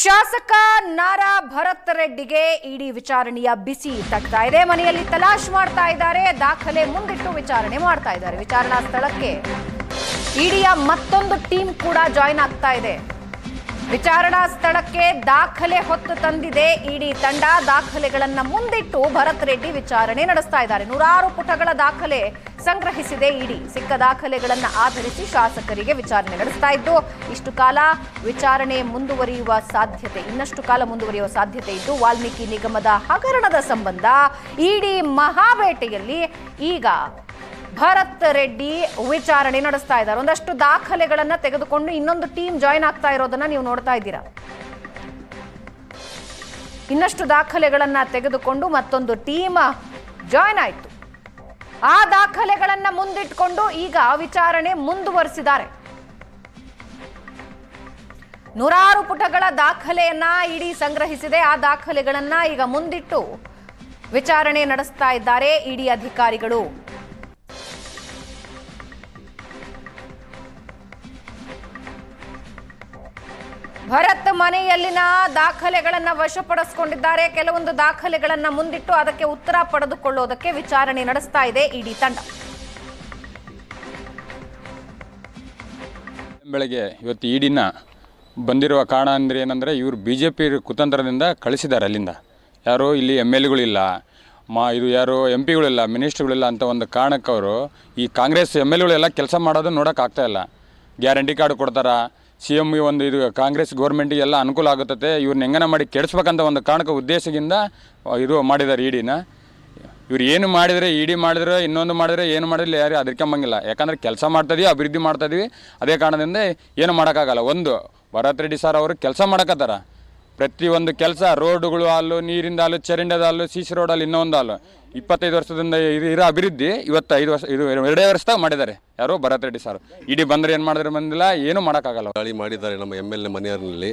ಶಾಸಕ ನಾರಾ ಭರತ್ ರೆಡ್ಡಿಗೆ ಇಡಿ ವಿಚಾರಣೆಯ ಬಿಸಿ ತಗ್ತಾ ಇದೆ. ಮನೆಯಲ್ಲಿ ತಲಾಶ್ ಮಾಡ್ತಾ ಇದ್ದಾರೆ. ದಾಖಲೆ ಮುಂದಿಟ್ಟು ವಿಚಾರಣೆ ಮಾಡ್ತಾ ಇದ್ದಾರೆ. ವಿಚಾರಣಾ ಸ್ಥಳಕ್ಕೆ ಇಡಿಯ ಮತ್ತೊಂದು ಟೀಮ್ ಕೂಡ ಜಾಯಿನ್ ಆಗ್ತಾ ಇದೆ. ವಿಚಾರಣಾ ಸ್ಥಳಕ್ಕೆ ದಾಖಲೆ ಹೊತ್ತು ತಂದಿದೆ ಇಡಿ ತಂಡ. ದಾಖಲೆಗಳನ್ನ ಮುಂದಿಟ್ಟು ಭರತ್ ರೆಡ್ಡಿ ವಿಚಾರಣೆ ನಡೆಸ್ತಾ ಇದ್ದಾರೆ. ನೂರಾರು ಪುಟಗಳ ದಾಖಲೆ ಸಂಗ್ರಹಿಸಿದೆ ಇಡಿ. ಸಿಕ್ಕ ದಾಖಲೆಗಳನ್ನು ಆಧರಿಸಿ ಶಾಸಕರಿಗೆ ವಿಚಾರಣೆ ನಡೆಸ್ತಾ ಇದ್ದು, ಇಷ್ಟು ಕಾಲ ವಿಚಾರಣೆ ಮುಂದುವರಿಯುವ ಸಾಧ್ಯತೆ, ಇನ್ನಷ್ಟು ಕಾಲ ಮುಂದುವರಿಯುವ ಸಾಧ್ಯತೆ ಇದ್ದು, ವಾಲ್ಮೀಕಿ ನಿಗಮದ ಹಗರಣದ ಸಂಬಂಧ ಇಡಿ ಮಹಾಬೇಟೆಯಲ್ಲಿ ಈಗ ಭರತ್ ರೆಡ್ಡಿ ವಿಚಾರಣೆ ನಡೆಸ್ತಾ ಇದ್ದಾರೆ. ಒಂದಷ್ಟು ದಾಖಲೆಗಳನ್ನ ತೆಗೆದುಕೊಂಡು ಇನ್ನೊಂದು ಟೀಮ್ ಜಾಯಿನ್ ಆಗ್ತಾ ಇರೋದನ್ನ ನೀವು ನೋಡ್ತಾ ಇದ್ದೀರಾ? ಇನ್ನಷ್ಟು ದಾಖಲೆಗಳನ್ನ ತೆಗೆದುಕೊಂಡು ಮತ್ತೊಂದು ಟೀಮ್ ಜಾಯ್ನ್ ಆಯಿತು. ಆ ದಾಖಲೆಗಳನ್ನ ಮುಂದಿಟ್ಕೊಂಡು ಈಗ ವಿಚಾರಣೆ ಮುಂದುವರಿಸಿದ್ದಾರೆ. ನೂರಾರು ಪುಟಗಳ ದಾಖಲೆಯನ್ನ ಇಡಿ ಸಂಗ್ರಹಿಸಿದೆ. ಆ ದಾಖಲೆಗಳನ್ನ ಈಗ ಮುಂದಿಟ್ಟು ವಿಚಾರಣೆ ನಡೆಸ್ತಾ ಇದ್ದಾರೆ ಇಡಿ ಅಧಿಕಾರಿಗಳು. ಭರತ್ ಮನೆಯಲ್ಲಿನ ದಾಖಲೆಗಳನ್ನ ವಶಪಡಿಸಿಕೊಂಡಿದ್ದಾರೆ. ಕೆಲವೊಂದು ದಾಖಲೆಗಳನ್ನ ಮುಂದಿಟ್ಟು ಅದಕ್ಕೆ ಉತ್ತರ ಪಡೆದುಕೊಳ್ಳೋದಕ್ಕೆ ವಿಚಾರಣೆ ನಡೆಸ್ತಾ ಇದೆ ಇಡಿ ತಂಡ. ಬೆಳಗ್ಗೆ ಇವತ್ತು ಇಡಿನ ಬಂದಿರುವ ಕಾರಣ ಅಂದರೆ ಏನಂದರೆ ಇವರು ಬಿ ಜೆ ಕುತಂತ್ರದಿಂದ ಕಳಿಸಿದ್ದಾರೆ ಅಲ್ಲಿಂದ. ಯಾರು ಇಲ್ಲಿ ಎಂ ಎಲ್ಗಳಿಲ್ಲ ಮಾ ಇದು ಯಾರು ಎಂ ಪಿಗಳಿಲ್ಲ ಮಿನಿಸ್ಟ್ರುಗಳಿಲ್ಲ ಅಂತ ಒಂದು ಕಾರಣಕ್ಕವರು ಈ ಕಾಂಗ್ರೆಸ್ ಎಂ ಎಲ್ ಎಗಳೆಲ್ಲ ಕೆಲಸ ಮಾಡೋದು ನೋಡೋಕ್ಕಾಗ್ತಾಯಿಲ್ಲ ಗ್ಯಾರಂಟಿ ಕಾರ್ಡ್ ಕೊಡ್ತಾರ? ಸಿ ಎಂ ಒಂದು ಇದು ಕಾಂಗ್ರೆಸ್ ಗೌರ್ಮೆಂಟಿಗೆ ಎಲ್ಲ ಅನುಕೂಲ ಆಗುತ್ತೆ ಇವ್ರನ್ನ ಹೆಂಗನ ಮಾಡಿ ಕೆಡಿಸ್ಬೇಕಂತ ಒಂದು ಕಾರಣಕ್ಕೆ ಉದ್ದೇಶದಿಂದ ಇದು ಮಾಡಿದ್ದಾರೆ ಇಡಿನ. ಇವ್ರು ಏನು ಮಾಡಿದರೆ ಇಡಿ ಮಾಡಿದ್ರೆ, ಇನ್ನೊಂದು ಮಾಡಿದರೆ ಏನು ಮಾಡಿದ್ರೆ ಯಾರು ಬಂಗಿಲ್ಲ ಯಾಕಂದ್ರೆ ಕೆಲಸ ಮಾಡ್ತಾಯಿದ್ವಿ ಅಭಿವೃದ್ಧಿ ಮಾಡ್ತಾಯಿದ್ವಿ ಅದೇ ಕಾರಣದಿಂದ ಏನು ಮಾಡೋಕ್ಕಾಗಲ್ಲ. ಒಂದು, ಭರತ್ ರೆಡ್ಡಿ ಸರ್ ಅವರು ಕೆಲಸ ಮಾಡಕತ್ತಾರ. ಪ್ರತಿಯೊಂದು ಕೆಲಸ, ರೋಡುಗಳು ಅಲ್ಲು ನೀರಿಂದ ಅಲ್ಲು ಚರಂಡದ ಅಲ್ಲು ಸಿ ಸಿ ರೋಡಲ್ಲಿ ಇನ್ನೊಂದು ಇಪ್ಪತ್ತೈದು ವರ್ಷದಿಂದ ಇದು ಇರೋ ಅಭಿವೃದ್ಧಿ ಇವತ್ತು ಐದು ವರ್ಷ ಇದು ಎರಡೇ ವರ್ಷದಾಗ ಮಾಡಿದ್ದಾರೆ. ಯಾರು ಭರತ್ ರೆಡ್ಡಿ ಸರ್. ಇಡೀ ಬಂದರೆ ಏನು ಮಾಡಿದ್ರೆ ಬಂದಿಲ್ಲ, ಏನೂ ಮಾಡೋಕ್ಕಾಗಲ್ಲ. ದಾಳಿ ಮಾಡಿದ್ದಾರೆ ನಮ್ಮ ಎಂ ಎಲ್ ಎ ಮನೆಯವರಲ್ಲಿ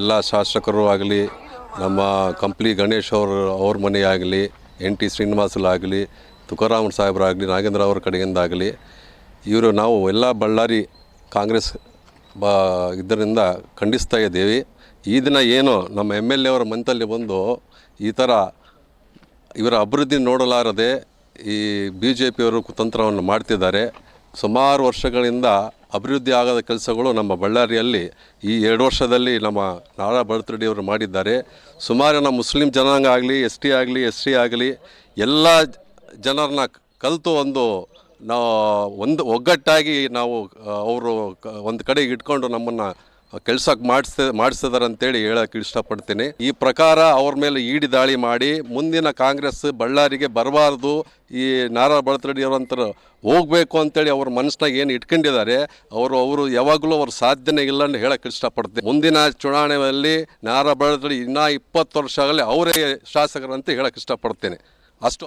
ಎಲ್ಲ ಶಾಸಕರು ಆಗಲಿ, ನಮ್ಮ ಕಂಪ್ಲಿ ಗಣೇಶ್ ಅವರು, ಅವ್ರ ಮನೆ ಆಗಲಿ, ಎನ್ ಟಿ ಶ್ರೀನಿವಾಸಲಾಗಲಿ, ತುಕಾರಾಮ್ ಸಾಹೇಬರಾಗಲಿ, ನಾಗೇಂದ್ರ ಅವ್ರ ಕಡೆಯಿಂದ ಆಗಲಿ ಇವರು ನಾವು ಎಲ್ಲ ಬಳ್ಳಾರಿ ಕಾಂಗ್ರೆಸ್ ಬ ಇದರಿಂದ ಖಂಡಿಸ್ತಾ ಇದ್ದೀವಿ. ಈ ದಿನ ಏನು ನಮ್ಮ ಎಂ ಎಲ್ ಎ ಅವರ ಮಂತಲ್ಲಿ ಬಂದು ಈ ಥರ ಇವರ ಅಭಿವೃದ್ಧಿ ನೋಡಲಾರದೆ ಈ ಬಿ ಜೆ ಪಿಯವರು ಕುತಂತ್ರವನ್ನು ಮಾಡ್ತಿದ್ದಾರೆ. ಸುಮಾರು ವರ್ಷಗಳಿಂದ ಅಭಿವೃದ್ಧಿ ಆಗದ ಕೆಲಸಗಳು ನಮ್ಮ ಬಳ್ಳಾರಿಯಲ್ಲಿ ಈ ಎರಡು ವರ್ಷದಲ್ಲಿ ನಮ್ಮ ನಾರಾ ಭರತರೆಡ್ಡಿಯವರು ಮಾಡಿದ್ದಾರೆ. ಸುಮಾರು ನಮ್ಮ ಮುಸ್ಲಿಂ ಜನಾಂಗ ಆಗಲಿ, ಎಸ್ ಟಿ ಆಗಲಿ, ಎಸ್ ಸಿ ಆಗಲಿ ಎಲ್ಲ ಜನರನ್ನ ಕಲಿತು ಒಂದು ನಾವು ಒಂದು ಒಗ್ಗಟ್ಟಾಗಿ ನಾವು ಅವರು ಒಂದು ಕಡೆಗೆ ಇಟ್ಕೊಂಡು ನಮ್ಮನ್ನು ಕೆಲ್ಸಕ್ಕೆ ಮಾಡಿಸ ಮಾಡಿಸ್ತಿದ್ದಾರೆ ಅಂತೇಳಿ ಹೇಳಕ್ಕೆ ಇಷ್ಟಪಡ್ತೀನಿ. ಈ ಪ್ರಕಾರ ಅವ್ರ ಮೇಲೆ ಈಡಿ ದಾಳಿ ಮಾಡಿ ಮುಂದಿನ ಕಾಂಗ್ರೆಸ್ ಬಳ್ಳಾರಿಗೆ ಬರಬಾರ್ದು, ಈ ನಾರಾ ಬಳತರೆಡ್ಡಿಯವರಂತರ ಹೋಗಬೇಕು ಅಂತೇಳಿ ಅವ್ರ ಮನಸ್ಸಿನಾಗ ಏನು ಇಟ್ಕೊಂಡಿದ್ದಾರೆ, ಅವರು ಅವರು ಯಾವಾಗಲೂ ಅವ್ರ ಸಾಧ್ಯನೇ ಇಲ್ಲ ಅಂತ ಹೇಳಕ್ಕೆ ಇಷ್ಟಪಡ್ತೀನಿ. ಮುಂದಿನ ಚುನಾವಣೆಯಲ್ಲಿ ನಾರಾ ಬಳತರೆಡ್ಡಿ ಇನ್ನೂ ಇಪ್ಪತ್ತು ವರ್ಷ ಆಗಲಿ ಅವರೇ ಶಾಸಕರಂತ ಹೇಳಕ್ಕೆ ಇಷ್ಟಪಡ್ತೀನಿ. ಅಷ್ಟು.